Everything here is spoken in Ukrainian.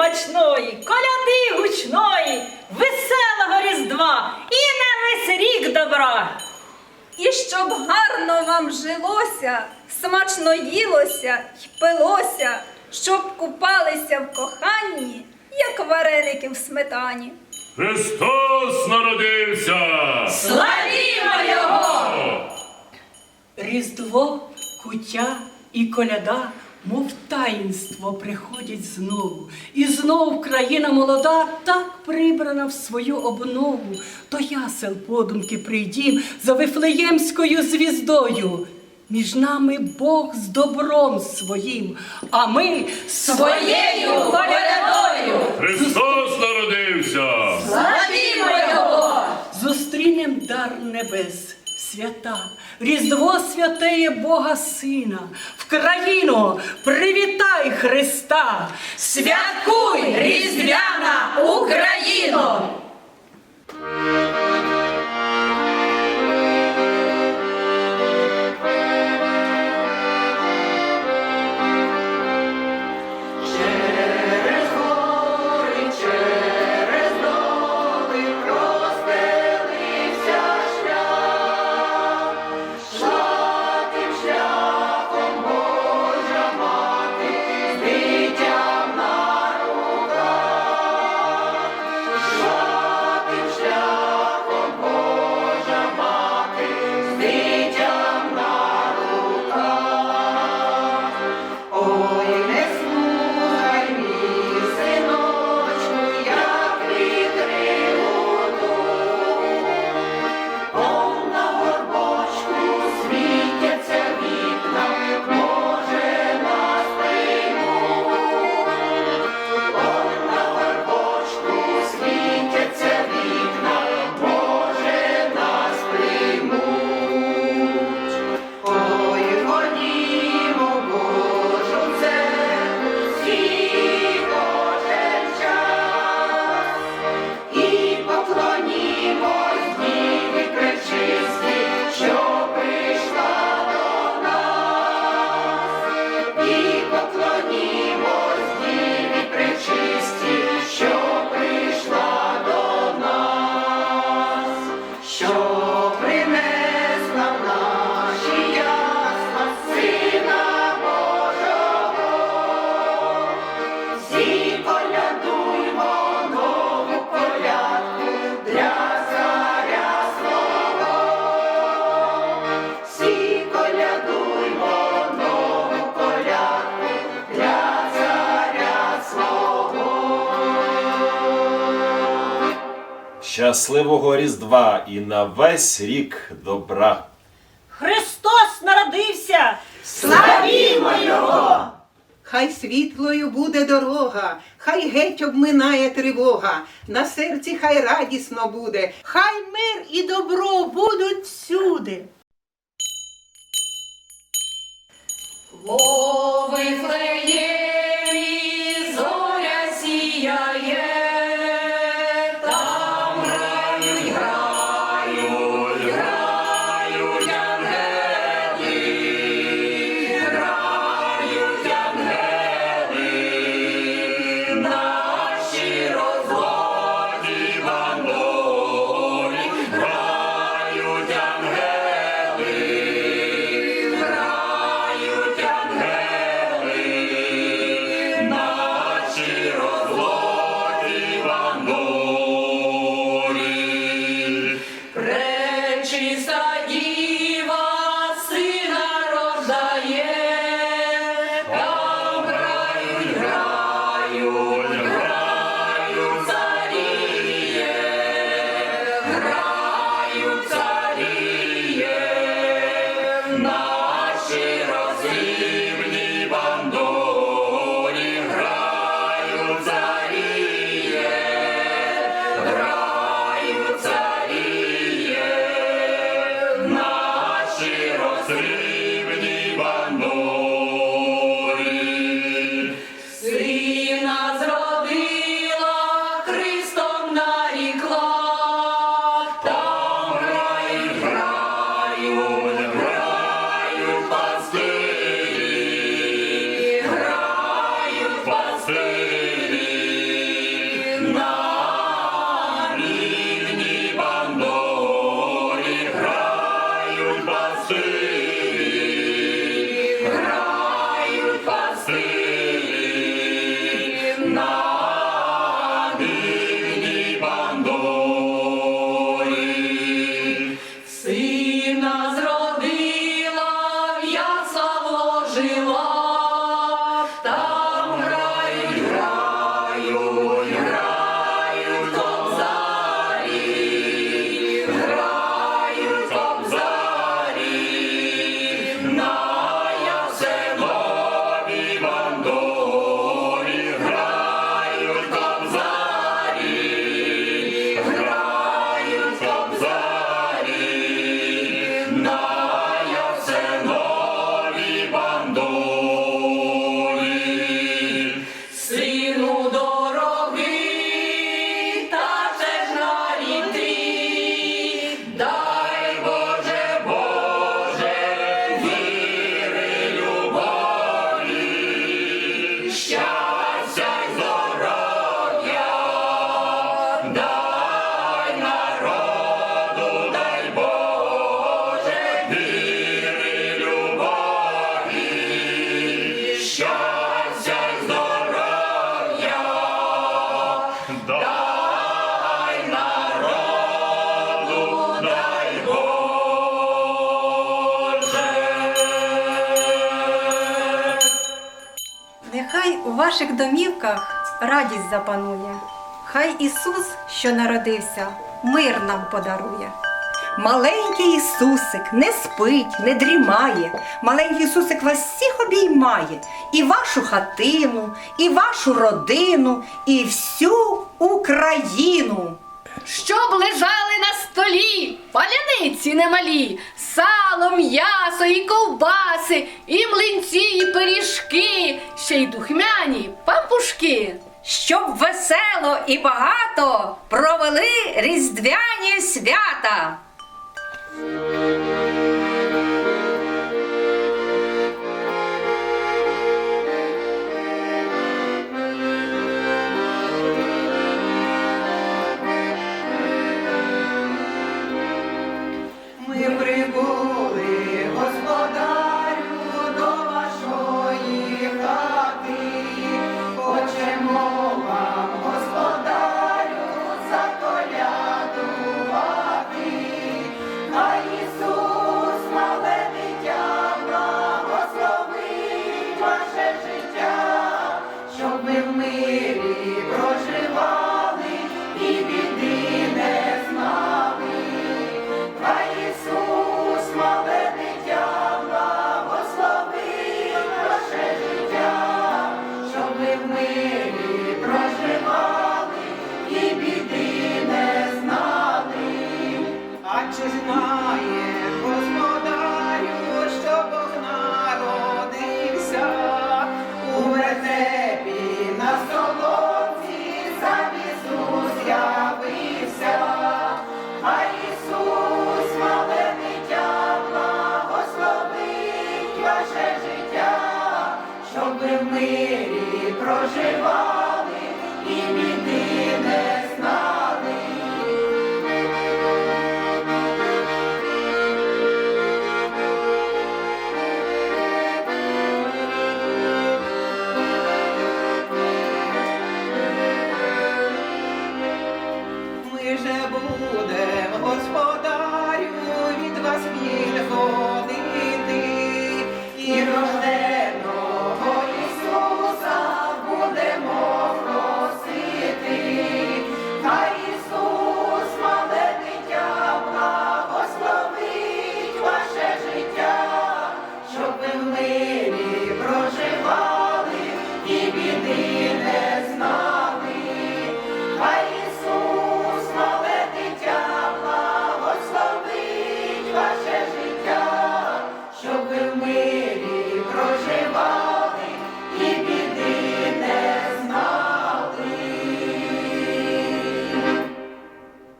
смачної, коляди гучної, веселого Різдва і на весь рік добра. І щоб гарно вам жилося, смачно їлося й пилося, щоб купалися в коханні, як вареники в сметані. Христос народився! Славімо його! Різдво, куття і коляда, мов таїнство, приходять знову. І знов країна молода так прибрана в свою обнову. До ясел подумки прийдім за Вифлеємською звіздою. Між нами Бог з добром своїм, а ми Своєю колядою! Христос народився! Славімо його! Зустрінем дар небес, свята, Різдво святеє Бога Сина, в країну привітай Христа! Святкуй, Різдвяна Україно! Щасливого Різдва і на весь рік добра. Христос народився! Славімо Його! Хай світлою буде дорога, хай геть обминає тривога, на серці хай радісно буде, хай мир і добро будуть всюди. зоря ваших домівках радість запанує. Хай Ісус, що народився, мир нам подарує. Маленький Ісусик не спить, не дрімає. Маленький Ісусик вас всіх обіймає. І вашу хатину, і вашу родину, і всю Україну. Щоб лежали на столі паляниці немалі, сало, м'ясо і ковбаси, і млинці, і пиріжки, ще й духмяні пампушки. Щоб весело і багато провели різдвяні свята. Ви в мирі проживали і біди не знали. Хай Ісус, мале дитя, ваше життя, щоб мирі проживали і біди не знали. А чи знає Bye.